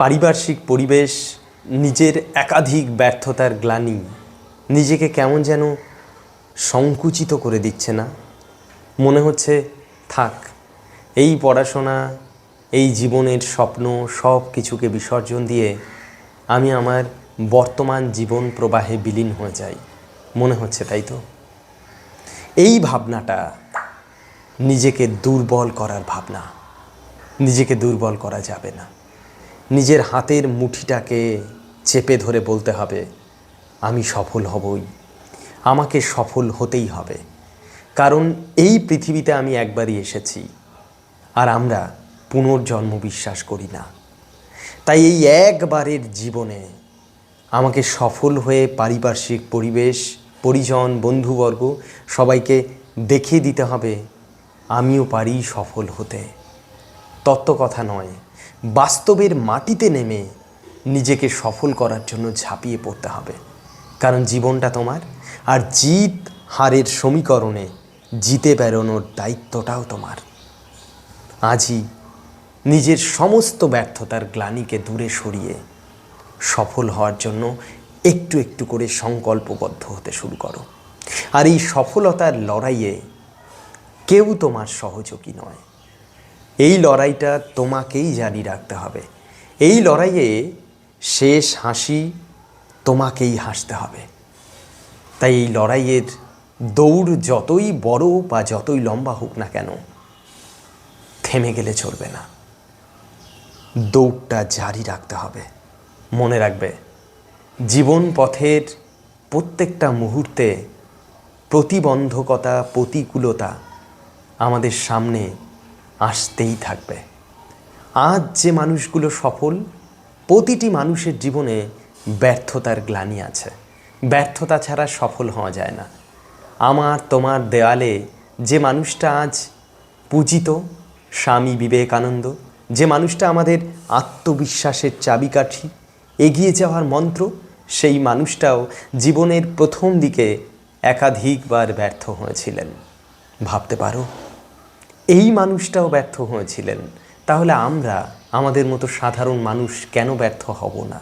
পারিপার্শ্বিক পরিবেশ, নিজের একাধিক ব্যর্থতার গ্লানি, নিজেকে কেমন যেন সংকুচিত করে দিচ্ছে না। মনে হচ্ছে, থাক, এই পড়াশোনা, এই জীবনের স্বপ্ন সব কিছুকে বিসর্জন দিয়ে আমি আমার বর্তমান জীবন প্রবাহে বিলীন হয়ে যাই। মনে হচ্ছে, তাই তো? এই ভাবনাটা নিজেকে দুর্বল করার ভাবনা, নিজেকে দুর্বল করা যাবে না। নিজের হাতের মুঠিটাকে চেপে ধরে বলতে হবে, আমি সফল হবই। আমাকে সফল হতেই হবে। কারণ এই পৃথিবীতে আমি একবারই এসেছি, আর আমরা পুনর্জন্ম বিশ্বাস করি না। তাই এই একবারের জীবনে আমাকে সফল হয়ে পারিপার্শ্বিক পরিবেশ, পরিজন, বন্ধুবর্গ সবাইকে দেখিয়ে দিতে হবে, আমিও পারি সফল হতে। তত্ত্ব কথা নয় বাস্তবের মাটিতে নেমে নিজেকে সফল করার জন্য ঝাঁপিয়ে পড়তে হবে। কারণ জীবনটা তোমার, আর জিত হারের সমীকরণে জিতে বেরোনোর দায়িত্বটাও তোমার। আজই নিজের সমস্ত ব্যর্থতার গ্লানিকে দূরে সরিয়ে সফল হওয়ার জন্য একটু একটু করে সংকল্পবদ্ধ হতে শুরু করো। আর এই সফলতার লড়াইয়ে কেউ তোমার সহযোগী নয়। এই লড়াইটা তোমাকেই জারি রাখতে হবে। এই লড়াইয়ে শেষ হাসি তোমাকেই হাসতে হবে। তাই এই লড়াইয়ের দৌড় যতই বড় বা যতই লম্বা হোক না কেন, থেমে গেলে চলবে না। দৌড়টা জারি রাখতে হবে। মনে রাখবে, জীবন পথের প্রত্যেকটা মুহূর্তে প্রতিবন্ধকতা, প্রতিকূলতা আমাদের সামনে আসতেই থাকবে। আজ যে মানুষগুলো সফল, প্রতিটি মানুষের জীবনে ব্যর্থতার গ্লানি আছে। ব্যর্থতা ছাড়া সফল হওয়া যায় না। আমার, তোমার দেয়ালে যে মানুষটা আজ পূজিত, স্বামী বিবেকানন্দ, যে মানুষটা আমাদের আত্মবিশ্বাসের চাবিকাঠি, এগিয়ে যাওয়ার মন্ত্র, সেই মানুষটাও জীবনের প্রথম দিকে একাধিকবার ব্যর্থ হয়েছিলেন। ভাবতে পারো? এই মানুষটাও ব্যর্থ হয়েছিলেন। তাহলে আমরা, আমাদের মতো সাধারণ মানুষ কেন ব্যর্থ হব না?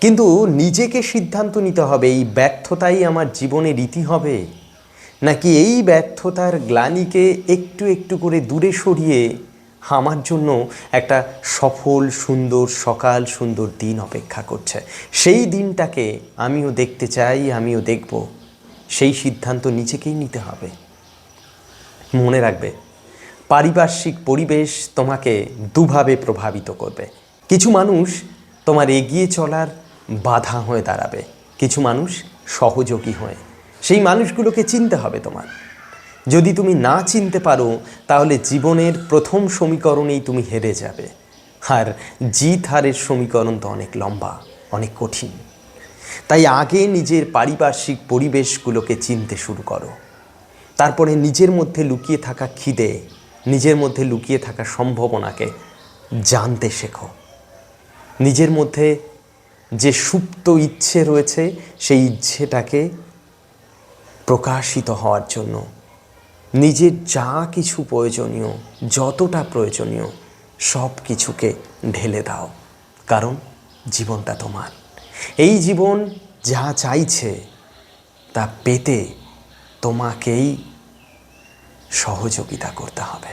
কিন্তু নিজেকে সিদ্ধান্ত নিতে হবে, এই ব্যর্থতাই আমার জীবনের রীতি হবে। নাকি এই ব্যর্থতার গ্লানিকে একটু একটু করে দূরে সরিয়ে আমার জন্য একটা সফল, সুন্দর, সকাল, সুন্দর দিন অপেক্ষা করছে। সেই দিনটাকে আমিও দেখতে চাই, আমিও দেখব। সেই সিদ্ধান্ত নিজেকেই নিতে হবে। মনে রাখবে পারিপার্শ্বিক পরিবেশ তোমাকে দুভাবে প্রভাবিত করবে। কিছু মানুষ তোমার এগিয়ে চলার বাধা হয়ে দাঁড়াবে। কিছু মানুষ সহযোগী হয়ে। সেই মানুষগুলোকে চিনতে হবে তোমার। যদি তুমি না চিনতে পারো, তাহলে জীবনের প্রথম সমীকরণেই তুমি হেরে যাবে। আর জিত হারের সমীকরণ তো অনেক লম্বা, অনেক কঠিন। তাই আগে নিজের পারিপার্শ্বিক পরিবেশগুলোকে চিনতে শুরু করো। তারপরে নিজের মধ্যে লুকিয়ে থাকা খিদে নিজের মধ্যে লুকিয়ে থাকা সম্ভাবনাকে জানতে শেখো। নিজের মধ্যে যে সুপ্ত ইচ্ছে রয়েছে, সেই ইচ্ছেটাকে প্রকাশিত হওয়ার জন্য নিজের যা কিছু প্রয়োজনীয়, যতটা প্রয়োজনীয়, সব কিছুকে ঢেলে দাও। কারণ জীবনটা তোমার। এই জীবন যা চাইছে, তা পেতে তোমাকেই সহযোগিতা করতে হবে।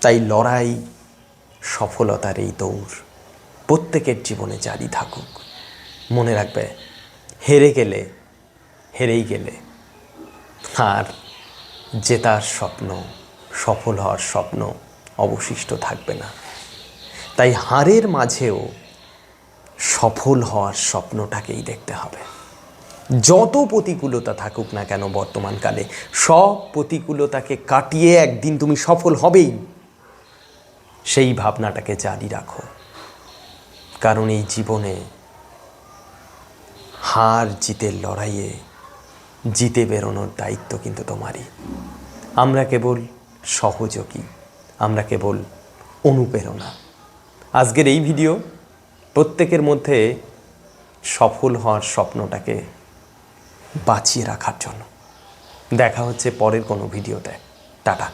তাই লড়াই, সফলতার এই দৌড় প্রত্যেকের জীবনে জারি থাকুক। মনে রাখবে, হেরে গেলে, হেরেই গেলে আর জেতার স্বপ্ন, সফল হওয়ার স্বপ্ন অবশিষ্ট থাকবে না। তাই হারের মাঝেও সফল হওয়ার স্বপ্নটাকেই দেখতে হবে। যত প্রতিকূলতা থাকুক না কেন বর্তমানকালে সব প্রতিকূলতাকে কাটিয়ে একদিন তুমি সফল হবেই। সেই ভাবনাটাকে জারি রাখো। কারণ এই জীবনে হার জিতের লড়াইয়ে জিতে বেরোনোর দায়িত্ব কিন্তু তোমারই। আমরা কেবল সহযোগী, আমরা কেবল অনুপ্রেরণা। আজকের এই ভিডিও প্রত্যেকের মধ্যে সফল হওয়ার স্বপ্নটাকে বাঁচিয়ে রাখার জন্য। দেখা হচ্ছে পরের কোনো ভিডিওতে। টাটা।